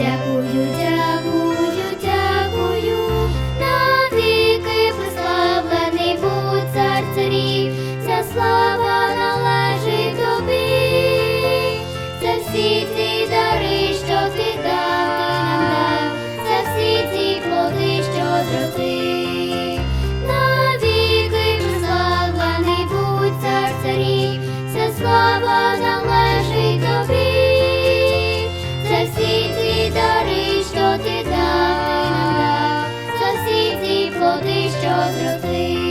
Дякую. through thee.